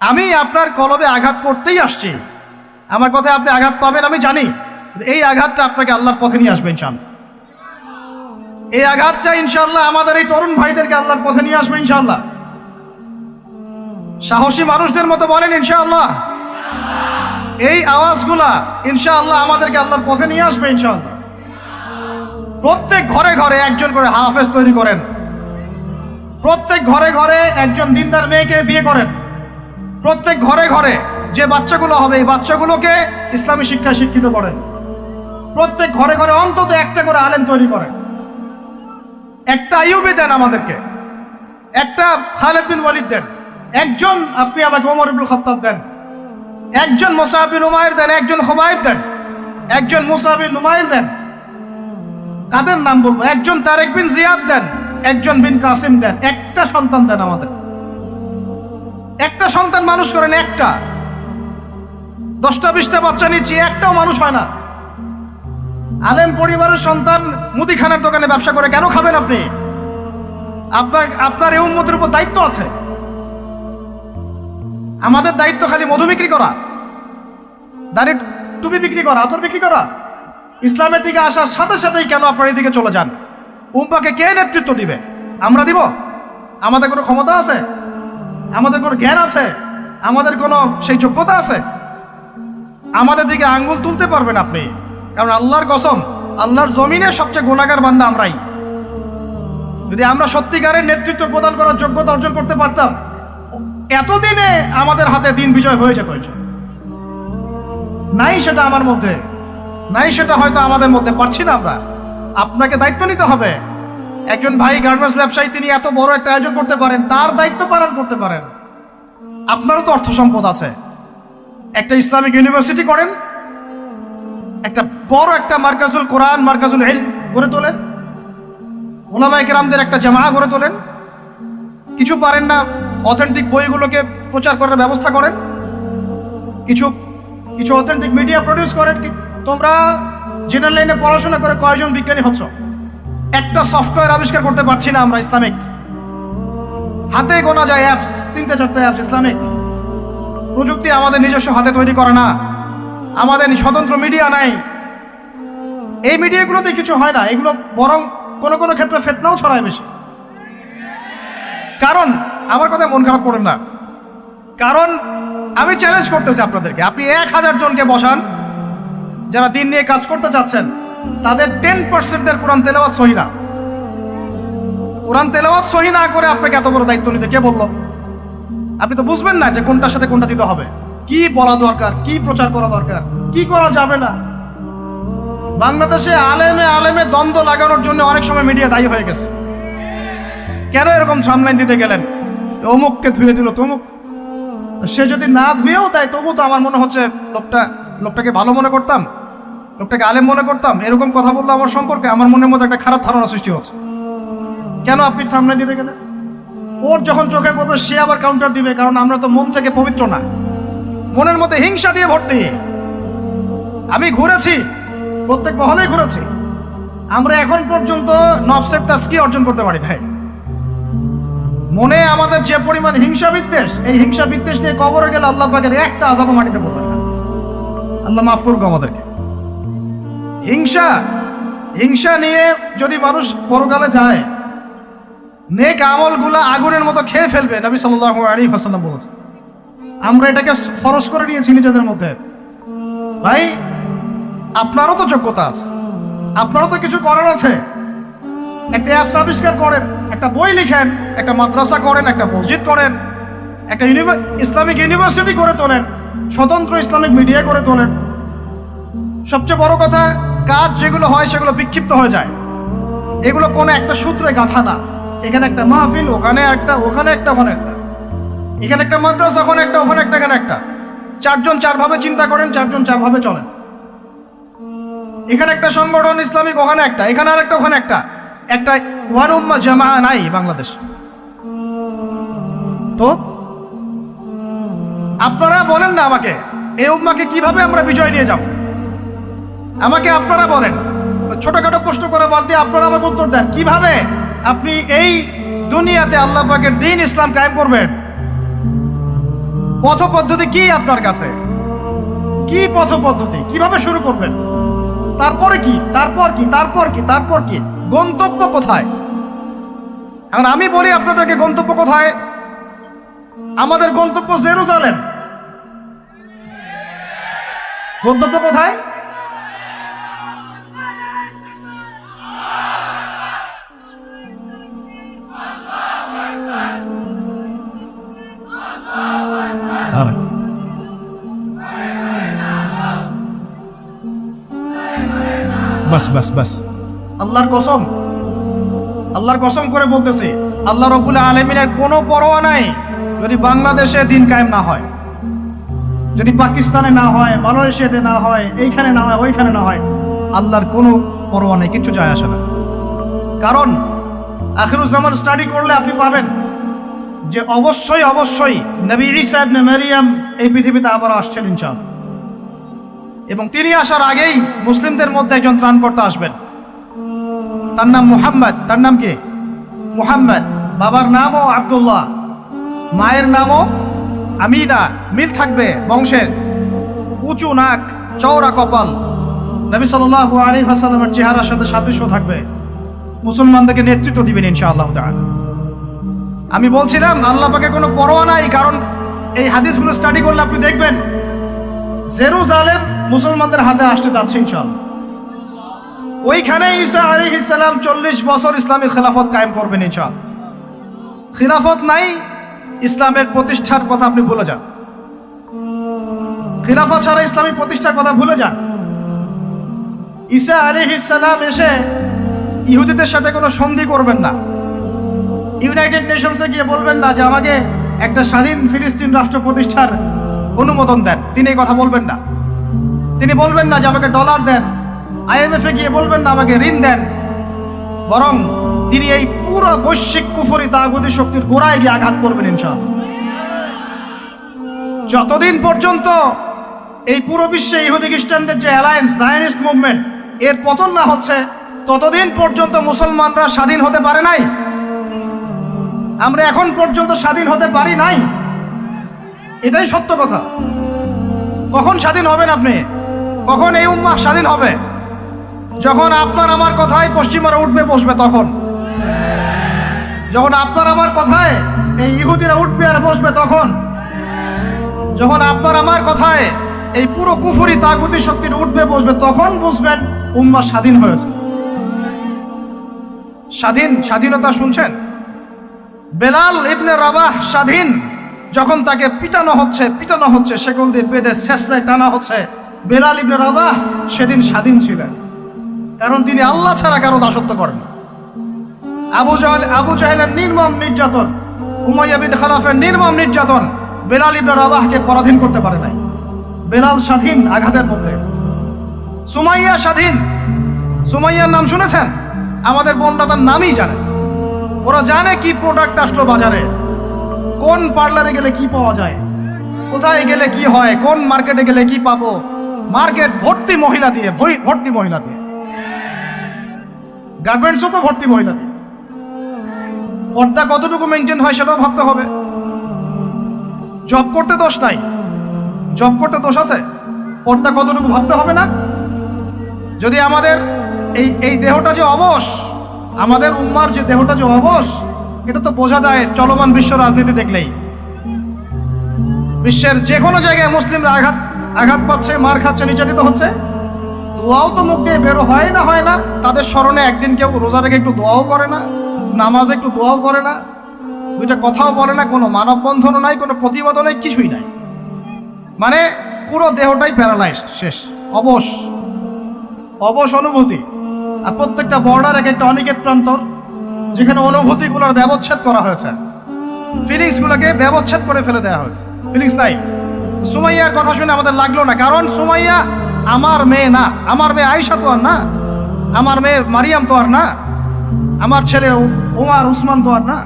আমি আপনার কলবে আঘাত করতেই আসছি। আমার কথায় আপনি আঘাত পাবেন, আমি জানি। এই আঘাতটা আপনাকে আল্লাহর পথে নিয়ে আসবে ইনশাল্লাহ এই আঘাতটা ইনশাল্লাহ আমাদের এই তরুণ ভাইদেরকে আল্লাহর পথে নিয়ে আসবে ইনশাল্লাহ সাহসী মানুষদের মতো বলেন ইনশাআল্লাহ। এই আওয়াজগুলা ইনশাআল্লাহ আমাদেরকে আল্লাহর পথে নিয়ে আসবে ইনশাআল্লাহ। প্রত্যেক ঘরে ঘরে একজন করে হাফেজ তৈরি করেন। প্রত্যেক ঘরে ঘরে একজন দিনদার মেয়েকে বিয়ে করেন। প্রত্যেক ঘরে ঘরে যে বাচ্চাগুলো হবে, এই বাচ্চাগুলোকে ইসলামী শিক্ষায় শিক্ষিত করেন। প্রত্যেক ঘরে ঘরে অন্তত একটা করে আলেম তৈরি করেন। একটা আইউবি দেন আমাদেরকে। একটা খালেদ বিন ওয়ালিদ দেন। একজন আপনি আমাকে ওমর ইবুল খত্তাব দেন। একজন মোসাহাবিন উমায়ের দেন, একজন হুমায়ুর দেন। একজন মুসাহাবিন উমায়ের দেন। কাদের নাম বলব? একজন তারেক বিন জিয়াদ দেন, একজন বিন কাসিম দেন। একটা সন্তান দেন আমাদের। একটা সন্তান মানুষ করেন একটা। দশটা, বিশটা বাচ্চা নিচ্ছি, একটাও মানুষ হয় না। আলেম পরিবারের সন্তান মুদিখানার দোকানে ব্যবসা করে, কেন খাবেন আপনি? আপনার আপনার এই উন্মতের উপর দায়িত্ব আছে। আমাদের দায়িত্ব খালি মধু বিক্রি করা, দাঁড়ি টুপি বিক্রি করা, আতর বিক্রি করা। ইসলামের দিকে আসার সাথে সাথেই কেন আপনার এদিকে চলে যান? উম্পাকে কে নেতৃত্ব দিবে? আমরা দিব? আমাদের কোনো ক্ষমতা আছে? আমাদের কোনো জ্ঞান আছে? আমাদের কোনো সেই যোগ্যতা আছে? আমাদের দিকে আঙ্গুল তুলতে পারবেন আপনি। কারণ আল্লাহর কসম, আল্লাহর জমিনে সবচেয়ে গুণাগার বান্দা আমরাই। যদি আমরা সত্যিকারের নেতৃত্ব প্রদান করার যোগ্যতা অর্জন করতে পারতাম, এতদিনে আমাদের হাতে দিন বিজয় হয়ে যেত। নাই সেটা আমার মধ্যে, নাই সেটা হয়তো আমাদের মধ্যে, পারছি না আমরা। আপনাকে দায়িত্ব নিতে হবে। একজন ভাই গার্মেন্টস ব্যবসায়ী, তিনি এত বড় একটা আয়োজন করতে পারেন, তার দায়িত্ব পালন করতে পারেন। আপনারও তো অর্থ সম্পদ আছে। একটা ইসলামিক ইউনিভার্সিটি করেন, একটা বড় একটা মার্কাজুল কোরআন, মার্কাজুল হেল গড়ে তোলেন ওলামাই কেরামদের একটা জামা গড়ে তোলেন, কিছু পারেন না, অথেন্টিক বইগুলোকে প্রচার করার ব্যবস্থা করেন, কিছু কিছু অথেন্টিক মিডিয়া প্রডিউস করেন তোমরা জেনারেল লাইনে পড়াশোনা করে কয়জন বিজ্ঞানী হচ্ছ? একটা সফটওয়্যার আবিষ্কার করতে পারছি না আমরা ইসলামিক হাতে গোনা যায় অ্যাপস তিনটে চারটে অ্যাপস ইসলামিক প্রযুক্তি আমাদের নিজস্ব হাতে তৈরি করা না। আমাদের স্বতন্ত্র মিডিয়া নাই। এই মিডিয়াগুলোতে কিছু হয় না, এগুলো বরং কোনো কোনো ক্ষেত্রে ফেতনাও ছড়ায় বেশি। কারণ, আমার কথা মন খারাপ করেন না। কারণ, আমি চ্যালেঞ্জ করতেছি আপনাদেরকে। আপনি এক হাজার জনকে বসান, যারা দিন নিয়ে কাজ করতে চাচ্ছেন তাদের টেন পার্সেন্টের কোরআন তেলাওয়াত সহি না। কোরআন তেলাওয়াত সহি না করে আপনাকে এত বড় দায়িত্ব নিতে। কে বলল? আপনি তো বুঝবেন না যে কোনটার সাথে কোনটা দিতে হবে। কি বলা দরকার? কি প্রচার করা দরকার? কি করা যাবে না? বাংলাদেশে আলেমে আলেমে দ্বন্দ্ব লাগানোর জন্য অনেক সময় মিডিয়া দায়ী হয়ে গেছে। কেন এরকম সামলাইন দিতে গেলেন? অমুককে ধুয়ে দিল তমুক। সে যদি না ধুয়েও দেয়, তবু তো আমার মনে হচ্ছে লোকটা লোকটাকে ভালো মনে করতাম। লোকটাকে আলেম মনে করতাম, এরকম কথা বলল আমার সম্পর্কে, আমার মনের মধ্যে একটা খারাপ ধারণা সৃষ্টি হচ্ছে। কেন আপনি সামনে দিতে গেলেন ওর যখন চোখে পড়বে, সে আবার কাউন্টার দিবে, কারণ আমরা তো মন থেকে পবিত্র না। মনের মধ্যে হিংসা দিয়ে ভর্তি আমি ঘুরেছি, প্রত্যেক মহলেই ঘুরেছি। আমরা এখন পর্যন্ত নফসের তাস্কি অর্জন করতে পারি তাই মনে আমাদের যে পরিমাণ হিংসা বিদ্বেষ, এই হিংসা বিদ্বেষ নিয়ে কবরে গেলে আল্লাহ পাকের একটা আজাবও মাটিতে পড়বে না। আল্লাহ মাফ করুক আমাদেরকে। হিংসা হিংসা নিয়ে যদি মানুষ পরকালে যায়, নেক আমলগুলা আগুনের মতো খেয়ে ফেলবে, নবী সাল্লাল্লাহু আলাইহি ওয়াসাল্লাম বলেছেন। আমরা এটাকে ফরজ করে নিয়েছি নিজেদের মধ্যে। ভাই, আপনারও তো যোগ্যতা আছে, আপনারও তো কিছু করার আছে। একটা অ্যাপস আবিষ্কার করেন, একটা বই লিখেন, একটা মাদ্রাসা করেন, একটা মসজিদ করেন, একটা ইসলামিক ইউনিভার্সিটি করে তোলেন, স্বতন্ত্র ইসলামিক মিডিয়া করে তোলেন। সবচেয়ে বড় কথা কাজ যেগুলো হয় সেগুলো বিক্ষিপ্ত হয়ে যায়। এগুলো কোনো একটা সূত্রে গাঁথা না। এখানে একটা মাহফিল, ওখানে একটা ওখানে একটা ওখানে একটা। এখানে একটা মাদ্রাসা, ওখানে একটা ওখানে একটা, এখানে একটা। চারজন চারভাবে চিন্তা করেন, চারজন চারভাবে চলেন। এখানে একটা সংগঠন ইসলামিক, ওখানে একটা। এখানে আর একটা ওখানে একটা। একটা ওয়ান উম্মা জামা নাই বাংলাদেশ। তো? আপনারা বলেন না আমাকে, এই উম্মাকে কীভাবে আমরা বিজয় নিয়ে যাব? আমাকে আপনারা বলেন। ছোটখাটো প্রশ্ন করে বাদ দিয়ে আপনারা আমাকে উত্তর দেন। কীভাবে আপনি এই দুনিয়াতে আল্লাহ পাকের দিন ইসলাম কায়েম করবেন? পথ পদ্ধতি কি আপনার কাছে? কি পথ পদ্ধতি কীভাবে শুরু করবেন? তারপরে কি? তারপর কি? তারপর কি? তারপর কি? গন্তব্য কোথায়? এখন আমি বলি আপনাদেরকে গন্তব্য কোথায়? আমাদের গন্তব্য জেরুজালেম। গন্তব্য কোথায়? বাস বাস বাস। আল্লাহর কসম। আল্লাহর কসম করে বলতেছি, আল্লাহ রবুল্লা আলমিনের কোনো পরোয়া নাই যদি বাংলাদেশে দিন কায়েম না হয়। যদি পাকিস্তানে না হয়, মালয়েশিয়াতে না হয়, এইখানে না হয়, ওইখানে না হয়, আল্লাহর কোনো পরোয়া নেই, কিচ্ছু যায় আসে না। কারণ আখিরুজ্জামান স্টাডি করলে আপনি পাবেন যে অবশ্যই অবশ্যই নবী ইসা ইবনে মারিয়াম এই পৃথিবীতে আবার আসছেন ইনশাআল্লাহ। এবং তিনি আসার আগেই মুসলিমদের মধ্যে একজন ত্রাণকর্তা আসবেন। তার নাম মুহাম্মদ। তার নাম কি? মুহাম্মদ। বাবার নামও আব্দুল্লাহ। মায়ের নামও আমিনা। মিল থাকবে বংশের। উঁচু নাক, চওড়া কপাল। নবী সাল্লাল্লাহু আলাইহি ওয়াসাল্লামের চেহারার সাথে সাদৃশ্য থাকবে। মুসলমানদেরকে নেতৃত্ব দিবেন ইনশাআল্লাহ তাআলা। আমি বলছিলাম, আল্লাহ পাকে কোনো পরোয়া নাই, কারণ এই হাদিসগুলো স্টাডি করলে আপনি দেখবেন, জেরুজালেম মুসলমানদের হাতে আসতে যাচ্ছে ইনশাআল্লাহ। ওইখানে ঈসা আলী ইসালাম চল্লিশ বছর ইসলামী খেলাফত কায়েম করবেন ইনশাআল্লাহ। খিলাফত নাই, ইসলামের প্রতিষ্ঠার কথা আপনি ভুলে যান। খিলাফত ছাড়া ইসলামী প্রতিষ্ঠার কথা ভুলে যান। ঈসা আলী ইসালাম এসে ইহুদিদের সাথে কোনো সন্ধি করবেন না। ইউনাইটেড নেশনসে গিয়ে বলবেন না যে আমাকে একটা স্বাধীন ফিলিস্তিন রাষ্ট্র প্রতিষ্ঠার অনুমোদন দেন। তিনি এই কথা বলবেন না। তিনি বলবেন না যে আমাকে ডলার দেন। আইএমএফ গিয়ে বলবেন না আমাকে ঋণ দেন। বরং তিনি এই পুরো বৈশ্বিক কুফরি তাগুদি শক্তির গোড়ায় গিয়ে আঘাত করবেন ইনশাল যতদিন পর্যন্ত এই পুরো বিশ্বে ইহুদি খ্রিস্টানদের যে অ্যালায়েন্স জায়নিস্ট মুভমেন্ট এর পতন না হচ্ছে, ততদিন পর্যন্ত মুসলমানরা স্বাধীন হতে পারে নাই। আমরা এখন পর্যন্ত স্বাধীন হতে পারি নাই। এটাই সত্য কথা। কখন স্বাধীন হবেন আপনি? কখন এই উম্মাহ স্বাধীন হবে? যখন আপনার আমার কথায় পশ্চিমারা উঠবে, বসবে, তখন। যখন আপনার আমার কথায় এই ইহুদিরা উঠবে আর বসবে, তখন। যখন আপনার আমার কথায় এই পুরো কুফুরি তাগুতি শক্তির উঠবে, বসবে, তখন বুঝবেন উম্মা স্বাধীন হয়েছে। স্বাধীন স্বাধীনতা শুনছেন? বেলাল ইবনে রাবাহ স্বাধীন যখন তাকে পিটানো হচ্ছে পিটানো হচ্ছে সেগুল দিয়ে বেঁধে শেষরায় টানা হচ্ছে বেলাল ইবনে রাবাহ সেদিন স্বাধীন ছিলেন। কারণ তিনি আল্লাহ ছাড়া কারও দাসত্ব করেন আবু জাহেল, আবু জাহেলের নির্মম নির্যাতন, উমাইয়া বিন খালাফের নির্মম নির্যাতন বেলাল ইবনে রাবাহকে পরাধীন করতে পারে নাই। বেলাল স্বাধীন আঘাতের মধ্যে। সুমাইয়া স্বাধীন। সুমাইয়ার নাম শুনেছেন? আমাদের বোনরা তার নামই জানে। ওরা জানে কি প্রোডাক্ট আসলো বাজারে। কোন পার্লারে গেলে কি পাওয়া যায়? কোথায় গেলে কি হয়? কোন মার্কেটে গেলে কি পাবো? মার্কেট ভর্তি মহিলা দিয়ে ভর্তি মহিলা দিয়ে। গার্মেন্টসও তো ভর্তি মহিলা দিয়ে। পর্দা কতটুকু মেনটেন হয় সেটাও ভাবতে হবে। জব করতে দোষ নাই। জব করতে দোষ আছে? পর্দা কতটুকু ভাবতে হবে না? যদি আমাদের এই এই দেহটা যে অবশ, আমাদের উম্মার যে দেহটা যে অবশ, এটা তো বোঝা যায় চলমান বিশ্ব রাজনীতি দেখলেই। বিশ্বের যে কোনো জায়গায় মুসলিমরা আঘাত আঘাত পাচ্ছে, মার খাচ্ছে, নির্যাতিত হচ্ছে? দোয়াও তো মুখ দিয়ে বেরো, হয় না হয় না। তাদের স্মরণে একদিন কেউ রোজা রেখে একটু দোয়াও করে না, নামাজে একটু দোয়াও করে না। দুইটা কথাও বলে না, কোনো মানববন্ধনও নাই, কোনো প্রতিবাদও নাই, কিছুই নাই। মানে পুরো দেহটাই প্যারালাইজড, শেষ, অবশ। অবশ অনুভূতি। আর প্রত্যেকটা বর্ডার, এক একটা অনিকেত প্রান্তর, যেখানে অনুভূতিগুলোর ব্যবচ্ছেদ করা হয়েছে। ফিলিংসগুলোকে ব্যবচ্ছেদ করে ফেলে দেওয়া হয়েছে। ফিলিংস নাই। সুমাইয়ার কথা শুনে আমাদের লাগল না, কারণ সুমাইয়া আমার মেয়ে না, আমার মেয়ে আয়সা তো আর না, আমার মেয়ে মারিয়াম তো আর না, আমার ছেলে উমার উসমান তো আর না।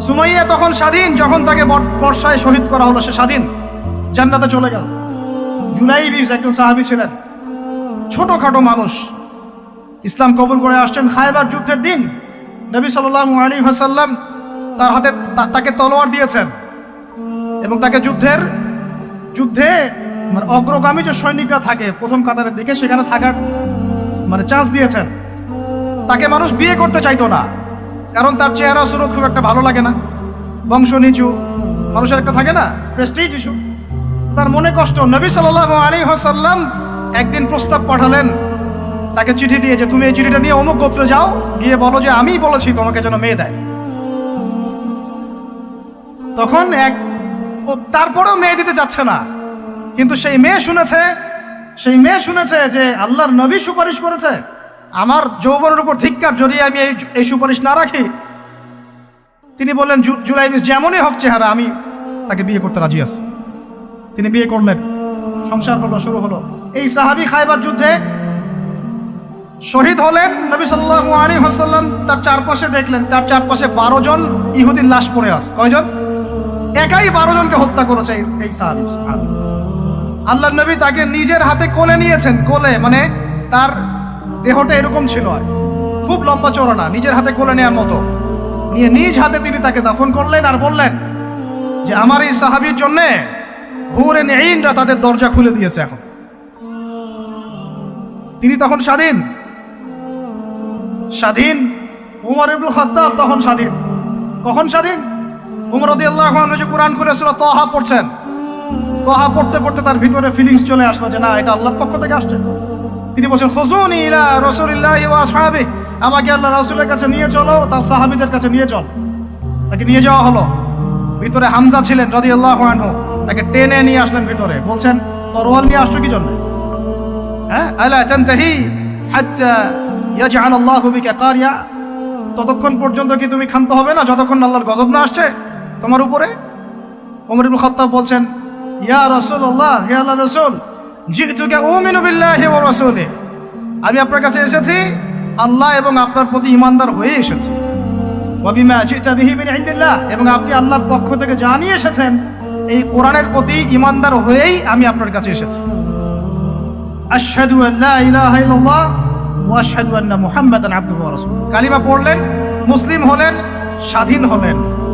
সুমাইয়া তখন স্বাধীন, যখন তাকে বর- বর্ষায় শহীদ করা হলো, সে স্বাধীন, জান্নাতে চলে গেল। জুলাই বিশ একজন সাহাবি ছিলেন, ছোটখাটো মানুষ। ইসলাম কবুল করে আসছেন খায়বার যুদ্ধের দিন। নবী সাল্লাল্লাহু আলী হাসাল্লাম তার হাতে তাকে তলোয়ার দিয়েছেন। এবং তাকে যুদ্ধের, যুদ্ধে মানে অগ্রগামী যে সৈনিকরা থাকে, প্রথম কাতারের দিকে, সেখানে থাকার মানে চান্স দিয়েছেন। তাকে মানুষ বিয়ে করতে চাইতো না, কারণ তার চেহারা সুরত খুব একটা ভালো লাগে না। বংশ নিচু, মানুষের একটা থাকে না প্রেস্টিজ ইস্যু তার মনে কষ্ট, নবী সাল্লাহ আলী হাসাল্লাম একদিন প্রস্তাব পাঠালেন, তাকে চিঠি দিয়ে যে, তুমি এই চিঠিটা নিয়ে অমুক গোত্রে যাও, গিয়ে বলো যে, আমিই বলেছি তোমাকে যেন মেয়ে দেয়। তখন এক ও তারপরেও মেয়ে দিতে যাচ্ছে না। কিন্তু সেই মেয়ে শুনেছে, সেই মেয়ে শুনেছে যে আল্লাহর নবী সুপারিশ করেছে। আমার যৌবনের উপর ধিক্কার যদি আমি এই সুপারিশ না রাখি, তিনি বললেন জুলাই মিস যেমনই হোক চেহারা, আমি তাকে বিয়ে করতে রাজি আছি। তিনি বিয়ে করলেন, সংসার হলো, শুরু হলো। এই সাহাবি খাইবার যুদ্ধে শহীদ হলেন নবী সাল্লাহ আলাইহি ওয়াসাল্লাম। তার চারপাশে দেখলেন, তার চারপাশে বারো জন ইহুদির লাশ পড়ে আছে। কয়জন? একাই বারো জনকে হত্যা করেছে এই- সাহাবি। আল্লাহ নবী তাকে নিজের হাতে কোলে নিয়েছেন, কোলে মানে তার দেহটা এরকম ছিল আর খুব লম্বা চড়া নিজের হাতে কোলে নেওয়ার মতো। নিয়ে নিজ হাতে তিনি তাকে দাফন করলেন আর বললেন যে, আমার এই সাহাবির জন্যে হুরে নেইনরা তাদের দরজা খুলে দিয়েছে এখন। তিনি তখন স্বাধীন। স্বাধীন? উমর ইবনুল খাত্তাব তখন স্বাধীন। কখন স্বাধীন? উমর রাদিয়াল্লাহু যে কোরআন খুলে সূরা তাহা পড়ছেন, তাহা পড়তে পড়তে তার ভিতরে ফিলিংস চলে আসলো যে না, এটা আল্লাহর পক্ষ থেকে আসছে। তিনি বলছেন খুজুনি ইলা রাসূলিল্লাহি আসহাবি আমাকে আল্লাহ রাসূলের কাছে নিয়ে চলো, তার সাহাবীদের কাছে নিয়ে চল। তাকে নিয়ে যাওয়া হলো। ভিতরে হামজা ছিলেন রাদিয়াল্লাহু আনহু। তাকে টেনে নিয়ে আসলেন ভিতরে। বলছেন, তরোয়াল নিয়ে আসছো কি জন্য? হ্যাঁ আলা তানতাহি হাত্তা ইয়াজআল আল্লাহু বিকা কারিয়া। ততক্ষণ পর্যন্ত কি তুমি ক্ষান্ত হবে না, যতক্ষণ আল্লাহর গজব না আসছে? তোমার উপরে? ওমর ইবনে খাত্তাব বলছেন, ইয়া রাসূলুল্লাহ, হে আল্লাহ রাসূল জিতুকা উমিনু বিল্লাহি ওয়া রাসূলি আমি আপনার কাছে এসেছি, আল্লাহ এবং আপনার প্রতি ইমানদার হয়ে এসেছি। ওয়াবিমা জিতা বিহি মিন ইনদিল্লাহ, এবং আপনি আল্লাহর পক্ষ থেকে জানিয়ে এসেছেন, এই কোরআনের প্রতি ইমানদার হয়েই আমি আপনার কাছে এসেছি। আশহাদু আল্লা ইলাহা ইল্লাল্লাহ ওয়া আশহাদু আন্না মুহাম্মাদান আবদুহু ওয়া কালিমা পড়লেন, মুসলিম হলেন, স্বাধীন হলেন।